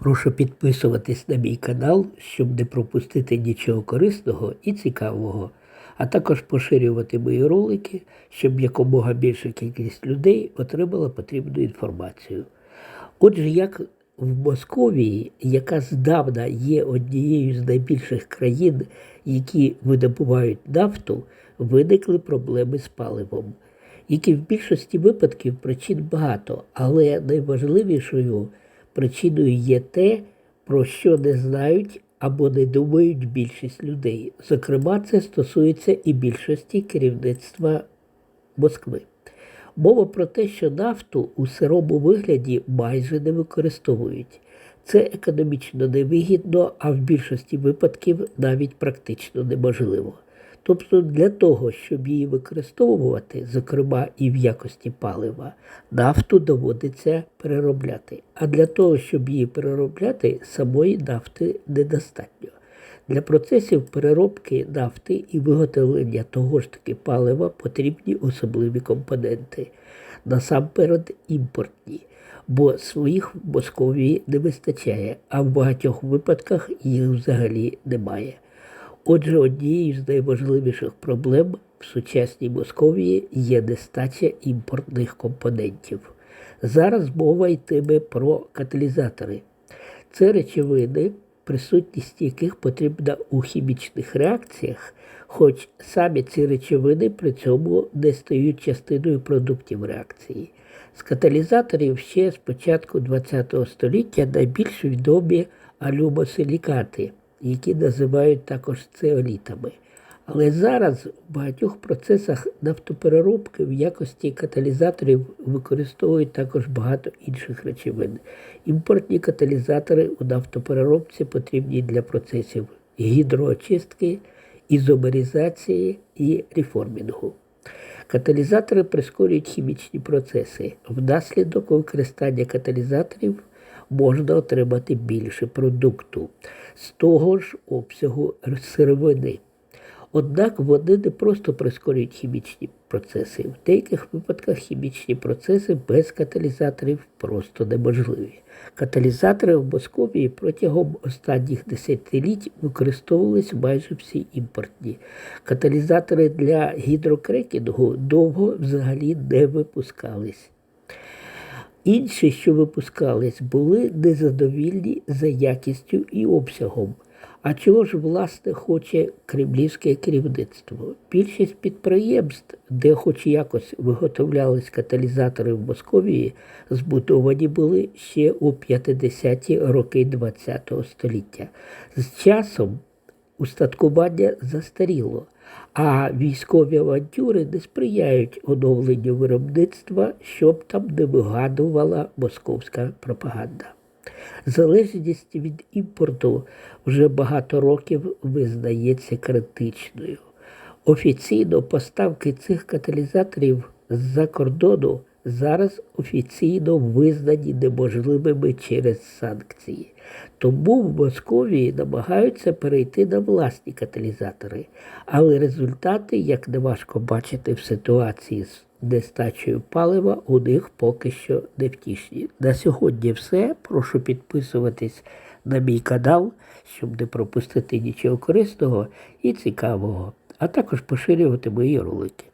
Прошу підписуватись на мій канал, щоб не пропустити нічого корисного і цікавого, а також поширювати мої ролики, щоб якомога більша кількість людей отримала потрібну інформацію. Отже, як в Московії, яка здавна є однією з найбільших країн, які видобувають нафту, виникли проблеми з паливом, які в більшості випадків причин багато, але найважливішою причиною є те, про що не знають або не думають більшість людей. Зокрема, це стосується і більшості керівництва Москви. Мова про те, що нафту у сирому вигляді майже не використовують. Це економічно невигідно, а в більшості випадків навіть практично неможливо. Тобто для того, щоб її використовувати, зокрема і в якості палива, нафту доводиться переробляти. А для того, щоб її переробляти, самої нафти недостатньо. Для процесів переробки нафти і виготовлення того ж таки палива потрібні особливі компоненти, насамперед імпортні, бо своїх в Московії не вистачає, а в багатьох випадках їх взагалі немає. Отже, однією з найважливіших проблем в сучасній Московії є нестача імпортних компонентів. Зараз мова йтиме про каталізатори. Це речовини, присутність яких потрібна у хімічних реакціях, хоч самі ці речовини при цьому не стають частиною продуктів реакції. З каталізаторів ще з початку ХХ століття найбільш відомі алюмосилікати, які називають також цеолітами. Але зараз в багатьох процесах нафтопереробки в якості каталізаторів використовують також багато інших речовин. Імпортні каталізатори у нафтопереробці потрібні для процесів гідроочистки, ізомеризації і реформінгу. Каталізатори прискорюють хімічні процеси. Внаслідок використання каталізаторів можна отримати більше продукту з того ж обсягу сировини. Однак вони не просто прискорюють хімічні процеси. В деяких випадках хімічні процеси без каталізаторів просто неможливі. Каталізатори в Московії протягом останніх десятиліть використовувалися майже всі імпортні. Каталізатори для гідрокрекінгу довго взагалі не випускались. Інші, що випускались, були незадовільні за якістю і обсягом. А чого ж, власне, хоче кремлівське керівництво? Більшість підприємств, де хоч якось виготовлялись каталізатори в Московії, збудовані були ще у 50-ті роки ХХ століття. З часом устаткування застаріло, а військові авантюри не сприяють оновленню виробництва, щоб там не вигадувала московська пропаганда. Залежність від імпорту вже багато років визнається критичною. Офіційно поставки цих каталізаторів з-за кордону зараз офіційно визнані неможливими через санкції. Тому в Московії намагаються перейти на власні каталізатори, але результати, як не важко бачити в ситуації з нестачею палива, у них поки що не втішні. На сьогодні все. Прошу підписуватись на мій канал, щоб не пропустити нічого корисного і цікавого, а також поширювати мої ролики.